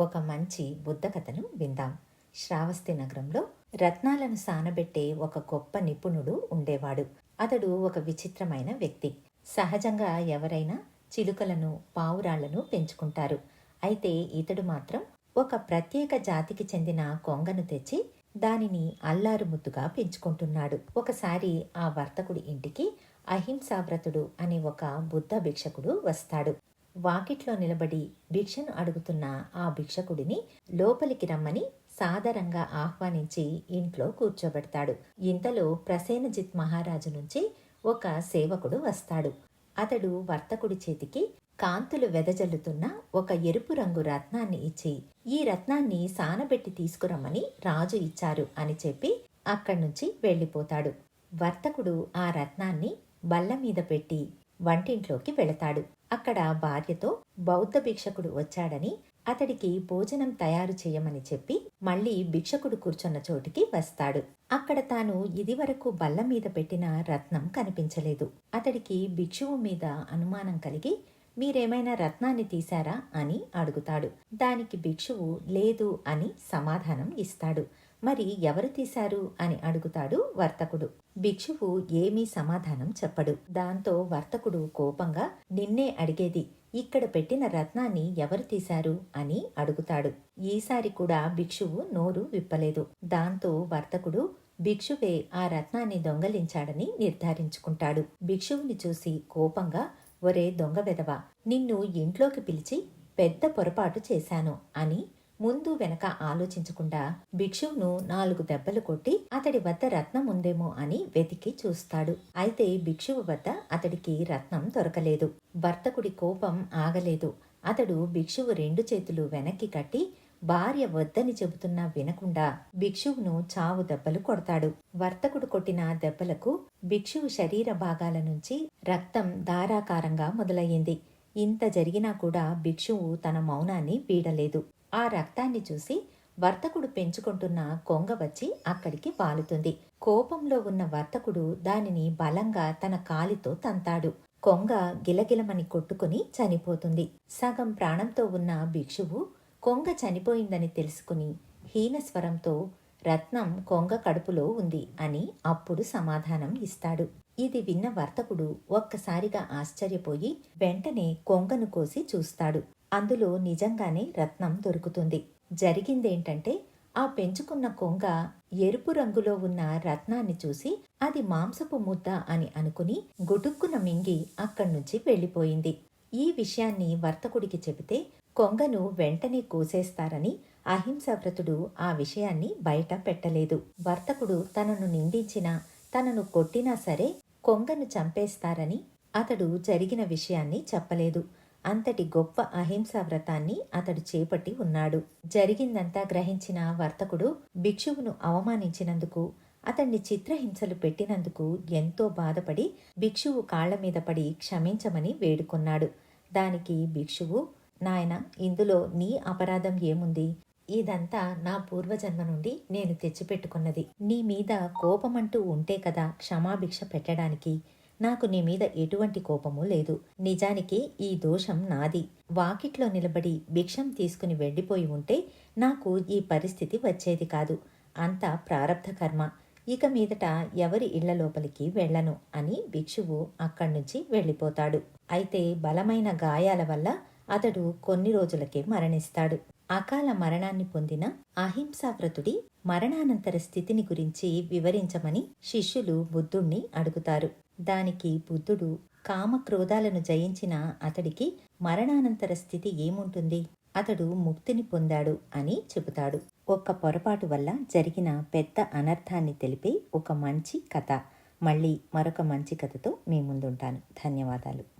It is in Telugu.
ఒక మంచి బుద్ధ కథను విందాం. శ్రావస్తి నగరంలో రత్నాలను సానబెట్టే ఒక గొప్ప నిపుణుడు ఉండేవాడు. అతడు ఒక విచిత్రమైన వ్యక్తి. సహజంగా ఎవరైనా చిలుకలను పావురాళ్ళను పెంచుకుంటారు. అయితే ఇతడు మాత్రం ఒక ప్రత్యేక జాతికి చెందిన కొంగను తెచ్చి దానిని అల్లారు ముద్దుగా పెంచుకుంటున్నాడు. ఒకసారి ఆ వర్తకుడి ఇంటికి అహింసావ్రతుడు అనే ఒక బుద్ధ భిక్షకుడు వస్తాడు. వాకిట్లో నిలబడి భిక్షను అడుగుతున్న ఆ భిక్షకుడిని లోపలికి రమ్మని సాదరంగా ఆహ్వానించి ఇంట్లో కూర్చోబెడతాడు. ఇంతలో ప్రసేనజిత్ మహారాజు నుంచి ఒక సేవకుడు వస్తాడు. అతడు వర్తకుడి చేతికి కాంతులు వెదజల్లుతున్న ఒక ఎరుపు రంగు రత్నాన్ని ఇచ్చి ఈ రత్నాన్ని సానబెట్టి తీసుకురమ్మని రాజు ఇచ్చారు అని చెప్పి అక్కడి నుంచి వెళ్ళిపోతాడు. వర్తకుడు ఆ రత్నాన్ని బల్ల మీద పెట్టి వంటింట్లోకి వెళతాడు. అక్కడ భార్యతో బౌద్ధ భిక్షకుడు వచ్చాడని అతడికి భోజనం తయారు చేయమని చెప్పి మళ్ళీ భిక్షకుడు కూర్చున్న చోటికి వస్తాడు. అక్కడ తాను ఇదివరకు బల్ల మీద పెట్టిన రత్నం కనిపించలేదు. అతడికి భిక్షువు మీద అనుమానం కలిగి మీరేమైనా రత్నాన్ని తీశారా? అని అడుగుతాడు. దానికి భిక్షువు లేదు అని సమాధానం ఇస్తాడు. మరి ఎవరు తీశారు అని అడుగుతాడు వర్తకుడు. భిక్షువు ఏమీ సమాధానం చెప్పడు. దాంతో వర్తకుడు కోపంగా నిన్నే అడిగేది ఇక్కడ పెట్టిన రత్నాన్ని ఎవరు తీశారు అని అడుగుతాడు. ఈసారి కూడా భిక్షువు నోరు విప్పలేదు. దాంతో వర్తకుడు భిక్షువే ఆ రత్నాన్ని దొంగలించాడని నిర్ధారించుకుంటాడు. భిక్షువుని చూసి కోపంగా ఒరే దొంగ వెదవా నిన్ను ఇంట్లోకి పిలిచి పెద్ద పొరపాటు చేశాను అని ముందు వెనక ఆలోచించకుండా భిక్షువును నాలుగు దెబ్బలు కొట్టి అతడి వద్ద రత్నం ఉందేమో అని వెతికి చూస్తాడు. అయితే భిక్షువు వద్ద అతడికి రత్నం దొరకలేదు. భర్తకుడి కోపం ఆగలేదు. అతడు భిక్షువు రెండు చేతులు వెనక్కి కట్టి భార్య వద్దని చెబుతున్నా వినకుండా భిక్షువును చావు దెబ్బలు కొడతాడు. వర్తకుడు కొట్టిన దెబ్బలకు భిక్షువు శరీర భాగాల నుంచి రక్తం ధారాకారంగా మొదలయ్యింది. ఇంత జరిగినా కూడా భిక్షువు తన మౌనాన్ని వీడలేదు. ఆ రక్తాన్ని చూసి వర్తకుడు పెంచుకుంటున్న కొంగ వచ్చి అక్కడికి వాలుతుంది కోపంలో ఉన్న వర్తకుడు దానిని బలంగా తన కాలితో తంతాడు. కొంగ గిలగిలమని కొట్టుకుని చనిపోతుంది. సగం ప్రాణంతో ఉన్న భిక్షువు కొంగ చనిపోయిందని తెలుసుకుని హీనస్వరంతో రత్నం కొంగ కడుపులో ఉంది అని అప్పుడు సమాధానం ఇస్తాడు. ఇది విన్న వర్తకుడు ఒక్కసారిగా ఆశ్చర్యపోయి వెంటనే కొంగను కోసి చూస్తాడు. అందులో నిజంగానే రత్నం దొరుకుతుంది. జరిగిందేంటంటే ఆ పెంచుకున్న కొంగ ఎరుపు రంగులో ఉన్న రత్నాన్ని చూసి అది మాంసపు ముద్ద అని అనుకుని గుటుక్కున మింగి అక్కడి నుంచి వెళ్ళిపోయింది. ఈ విషయాన్ని వర్తకుడికి చెబితే కొంగను వెంటనే కోసేస్తారని అహింసావ్రతుడు ఆ విషయాన్ని బయట పెట్టలేదు. వర్తకుడు తనను నిందించినా తనను కొట్టినా సరే కొంగను చంపేస్తారని అతడు జరిగిన విషయాన్ని చెప్పలేదు. అంతటి గొప్ప అహింసా వ్రతాన్ని అతడు చేపట్టి ఉన్నాడు. జరిగిందంతా గ్రహించిన వర్తకుడు భిక్షువును అవమానించినందుకు అతన్ని చిత్రహింసలు పెట్టినందుకు ఎంతో బాధపడి భిక్షువు కాళ్ళ మీద పడి క్షమించమని వేడుకొన్నాడు. దానికి భిక్షువు నాయన ఇందులో నీ అపరాధం ఏముంది? ఇదంతా నా పూర్వజన్మ నుండి నేను తెచ్చిపెట్టుకున్నది. నీ మీద కోపమంటూ ఉంటే కదా క్షమాభిక్ష పెట్టడానికి. నాకు నీ మీద ఎటువంటి కోపము లేదు. నిజానికి ఈ దోషం నాది. వాకిట్లో నిలబడి భిక్షం తీసుకుని వెళ్ళిపోయి ఉంటే నాకు ఈ పరిస్థితి వచ్చేది కాదు. అంతా ప్రారబ్ధ కర్మ. ఇక మీదట ఎవరి ఇళ్ళ లోపలికి వెళ్ళను అని భిక్షువు అక్కడి నుంచి వెళ్ళిపోతాడు. అయితే బలమైన గాయాల వల్ల అతడు కొన్ని రోజులకే మరణిస్తాడు. అకాల మరణాన్ని పొందిన అహింసావ్రతుడి మరణానంతర స్థితిని గురించి వివరించమని శిష్యులు బుద్ధుణ్ణి అడుగుతారు. దానికి బుద్ధుడు కామక్రోధాలను జయించిన అతడికి మరణానంతర స్థితి ఏముంటుంది? అతడు ముక్తిని పొందాడు అని చెబుతాడు. ఒక్క పొరపాటు వల్ల జరిగిన పెద్ద అనర్థాన్ని తెలిపే ఒక మంచి కథ. మళ్ళీ మరొక మంచి కథతో మీ ముందుంటాను. ధన్యవాదాలు.